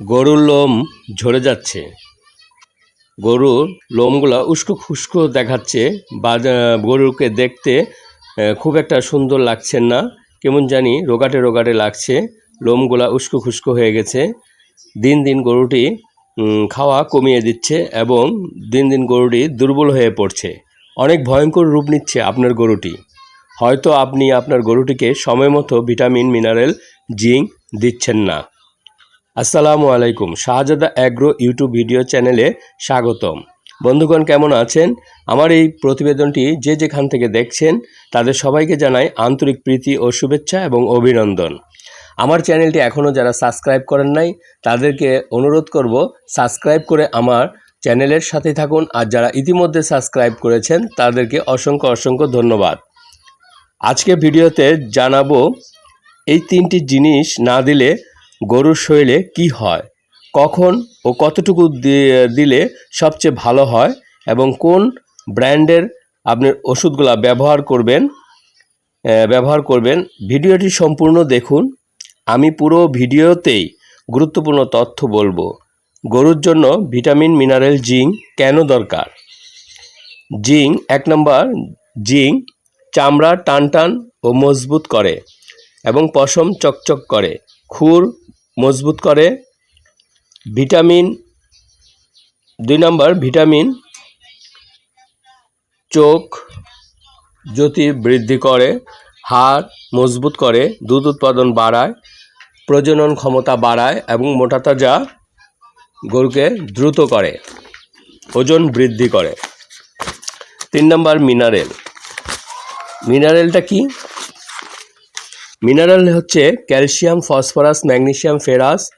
গরুর লোম ঝরে যাচ্ছে। গরুর লোমগুলা উস্কো খুস্কো দেখাচ্ছে। বা গরুকে দেখতে খুব একটা সুন্দর লাগছে না। কেমন জানি রোগাটে রোগাটে লাগছে। লোমগুলা উস্কো খুস্কো হয়ে গেছে। দিন দিন গরুটি খাওয়া কমিয়ে দিচ্ছে এবং দিন দিন গরুটি দুর্বল হয়ে পড়ছে। অনেক ভয়ঙ্কর রূপ নিচ্ছে আপনার গরুটি। হয়তো আপনি আপনার গরুটিকে সময় মতো ভিটামিন, মিনারেল, জিঙ্ক দিচ্ছেন না। আসসালামু আলাইকুম। শাহজাদা অ্যাগ্রো ইউটিউব ভিডিও চ্যানেলে স্বাগতম। বন্ধুগণ, কেমন আছেন? আমার এই প্রতিবেদনটি যে যেখান থেকে দেখছেন, তাদের সবাইকে জানাই আন্তরিক প্রীতি ও শুভেচ্ছা এবং অভিনন্দন। আমার চ্যানেলটি এখনও যারা সাবস্ক্রাইব করেন নাই, তাদেরকে অনুরোধ করব, সাবস্ক্রাইব করে আমার চ্যানেলের সাথে থাকুন। আর যারা ইতিমধ্যে সাবস্ক্রাইব করেছেন, তাদেরকে অসংখ্য অসংখ্য ধন্যবাদ। আজকে ভিডিওতে জানাব এই তিনটি জিনিস না দিলে গরুর শরীরে কি হয়? কখন ও কতটুকু দিলে সবচেয়ে ভালো হয়? এবং কোন ব্র্যান্ডের আপনি ওষুধগুলা ব্যবহার করবেন ব্যবহার করবেন? ভিডিওটি সম্পূর্ণ দেখুন। আমি পুরো ভিডিওতেই গুরুত্বপূর্ণ তথ্য বলব। গরুর জন্য ভিটামিন, মিনারেল, জিঙ্ক কেন দরকার? জিঙ্ক এক নম্বর, জিঙ্ক চামড়া টানটান ও মজবুত করে এবং পশম চকচক করে। খুর মজবুত করে। ভিটামিন, দুই নম্বর ভিটামিন, চোখ জ্যোতি বৃদ্ধি করে, হাড় মজবুত করে, দুধ উৎপাদন বাড়ায়, প্রজনন ক্ষমতা বাড়ায় এবং মোটা তাজা গরুকে দ্রুত করে, ওজন বৃদ্ধি করে। তিন নম্বর মিনারেল। মিনারেলটা কি? মিনারেল হচ্ছে ক্যালসিয়াম ফসফরাস ম্যাগনেশিয়াম ফেরাস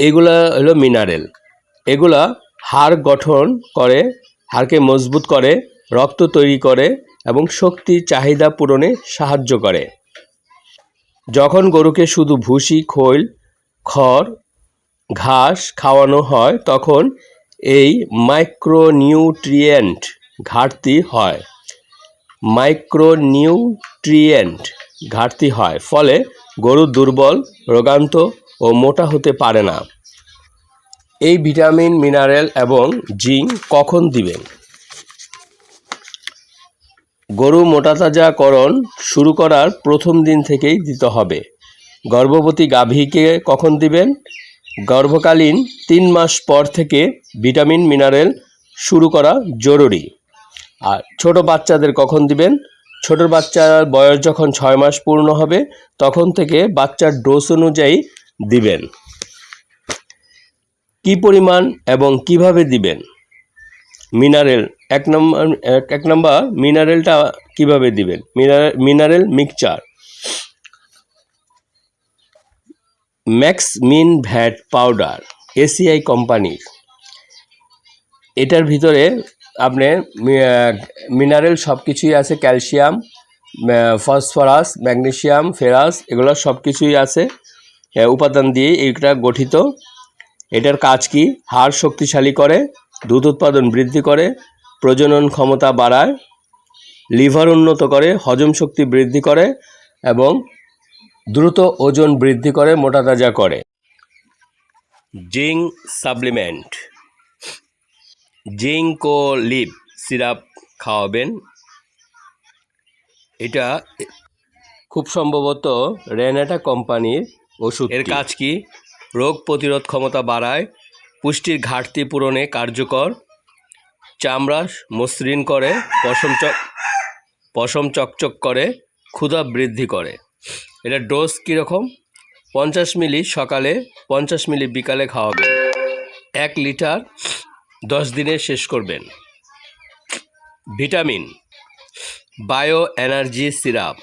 এগুলা হলো মিনারেল এগুলা হাড় গঠন করে, হাড়কে মজবুত করে, রক্ত তৈরি করে এবং শক্তি, চাহিদা পূরণে সাহায্য করে। যখন গরুকে শুধু ভুসি, খৈল, খড়, ঘাস খাওয়ানো হয়, তখন এই মাইক্রোনিউট্রিয়েন্ট ঘাটতি হয়। মাইক্রোনিউট্রিয়েন্ট ঘাটতি হয়, ফলে গরু দুর্বল রোগান্ত ও মোটা হতে পারে না। এই ভিটামিন, মিনারেল এবং জিঙ্ক কখন দিবেন? গরু মোটাতাজাকরণ শুরু করার প্রথম দিন থেকেই দিতে হবে। গর্ভবতী গাভীকে কখন দিবেন? গর্ভকালীন তিন মাস পর থেকে ভিটামিন, মিনারেল শুরু করা জরুরি। আর ছোট বাচ্চাদের কখন দিবেন? ছোট বাচ্চার বয়স যখন ছয় মাস পূর্ণ হবে, তখন থেকে বাচ্চার ডোজ অনুযায়ী দিবেন। কি পরিমাণ এবং কীভাবে দিবেন? মিনারেল এক নম্বর এক নম্বর মিনারেলটা কীভাবে দিবেন? Mineral mineral mixture Max Min Vet powder ACI কোম্পানির এটার ভিতরে আপনার মিনারেল সব কিছুই আছে, ক্যালসিয়াম ফসফরাস ম্যাগনেশিয়াম ফেরাস, এগুলো সব কিছুই আছে উপাদান দিয়ে এটা গঠিত। এটার কাজ কি? হাড় শক্তিশালী করে, দুধ উৎপাদন বৃদ্ধি করে, প্রজনন ক্ষমতা বাড়ায়, লিভার উন্নত করে, হজম শক্তি বৃদ্ধি করে এবং দ্রুত ওজন বৃদ্ধি করে, মোটা তাজা করে। Zinc supplement. জিঙ্কো লিপ সিরাপ খাওয়াবেন। এটা খুব সম্ভবত রেনাটা কোম্পানির ওষুধ এর কাজ কি? রোগ প্রতিরোধ ক্ষমতা বাড়ায়, পুষ্টির ঘাটতি পূরণে কার্যকর, চামড়া মসৃণ করে, পশম চক, পশম চকচক করে, ক্ষুধা বৃদ্ধি করে। এটা ডোজ কীরকম? পঞ্চাশ মিলি সকালে পঞ্চাশ মিলি বিকালে খাওয়াবেন। এক লিটার দশ দিনে শেষ করবেন। Vitamin bio energy syrup.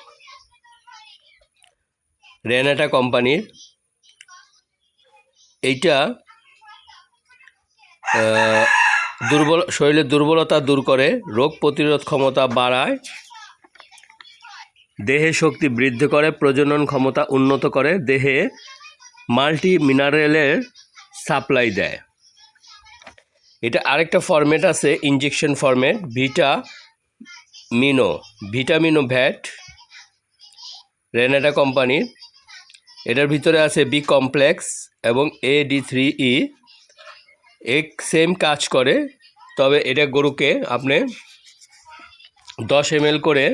Renata কোম্পানির এইটা দুর্বল, শরীরের দুর্বলতা দূর করে, রোগ প্রতিরোধ ক্ষমতা বাড়ায়, দেহে শক্তি বৃদ্ধি করে, প্রজনন ক্ষমতা উন্নত করে, দেহে মাল্টি মিনারেলের সাপ্লাই দেয়। এটা আরেকটা ফরম্যাট আছে injection format Vitamino Vitamino vet Renata কোম্পানির এটার ভিতরে আছে বি কমপ্লেক্স এবং এ ডি থ্রি ই এক সেম কাজ করে, তবে এটা গরুকে আপনি দশ এম করে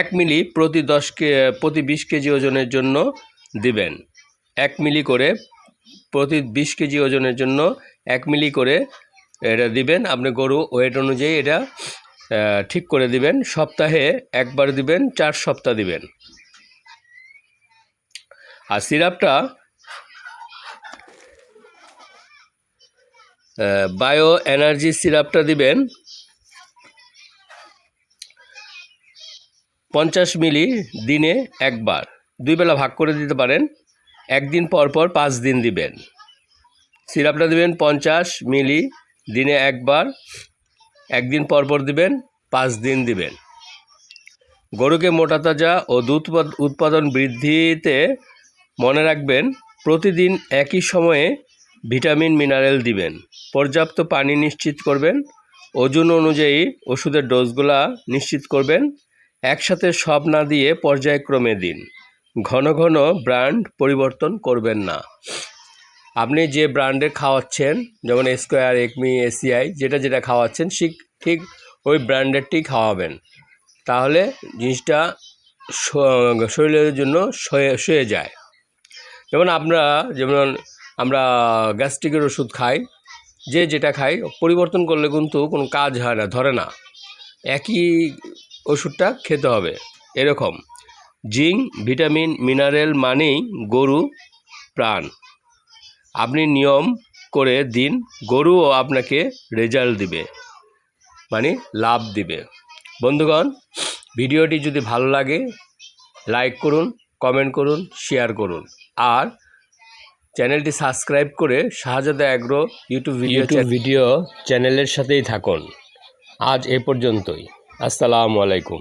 এক মিলি প্রতি দশ কে, প্রতি বিশ কেজি ওজনের জন্য দিবেন। এক মিলি করে প্রতি বিশ কেজি ওজনের জন্য এক মিলি করে এটা দিবেন। আপনি গরু ওয়েট অনুযায়ী এটা ঠিক করে দিবেন। সপ্তাহে একবার দিবেন, চার সপ্তাহ দিবেন। আর সিরাপটা বায়ো এনার্জি সিরাপটা দিবেন পঞ্চাশ মিলি দিনে একবার। দুই বেলা ভাগ করে দিতে পারেন। একদিন পর পর পাঁচ দিন দিবেন। সিরাপটা দিবেন পঞ্চাশ মিলি, দিনে একবার। একদিন পর পর দিবেন, পাঁচ দিন দিবেন। গরুকে মোটা তাজা ও দুধ উৎপাদন বৃদ্ধিতে মনে রাখবেন, প্রতিদিন একই সময়ে ভিটামিন, মিনারেল দিবেন। পর্যাপ্ত পানি নিশ্চিত করবেন, ওজন অনুযায়ী ওষুধের ডোজগুলা নিশ্চিত করবেন, একসাথে সব না দিয়ে পর্যায়ক্রমে দিন। ঘন ঘন ব্র্যান্ড পরিবর্তন করবেন না। আপনি যে ব্র্যান্ডের খাওয়াচ্ছেন, যেমন স্কোয়ার একমি এসিআই যেটা যেটা খাওয়াচ্ছেন ঠিক ঠিক ওই ব্র্যান্ডেরটি খাওয়াবেন। তাহলে জিনিসটা শরীরের জন্য শুয়ে যায়। যেমন আমরা যেমন আমরা গ্যাস্ট্রিকের ওষুধ খাই, যে যেটা খাই, পরিবর্তন করলে কিন্তু কোনো কাজ হয় না, ধরে না। একই ওষুধটা খেতে হবে, এরকম। জিঙ্ক, ভিটামিন, মিনারেল মানেই গরু, প্রাণ। আপনি নিয়ম করে দিন গরুও আপনাকে রেজাল্ট দিবে মানে লাভ দিবে। বন্ধুগণ ভিডিওটি যদি ভালো লাগে লাইক করুন কমেন্ট করুন শেয়ার করুন। আর চ্যানেলটি সাবস্ক্রাইব করে Shahzada agro YouTube video YouTube video চ্যানেলের সাথেই থাকুন। আজ এ পর্যন্তই। আসসালামু আলাইকুম।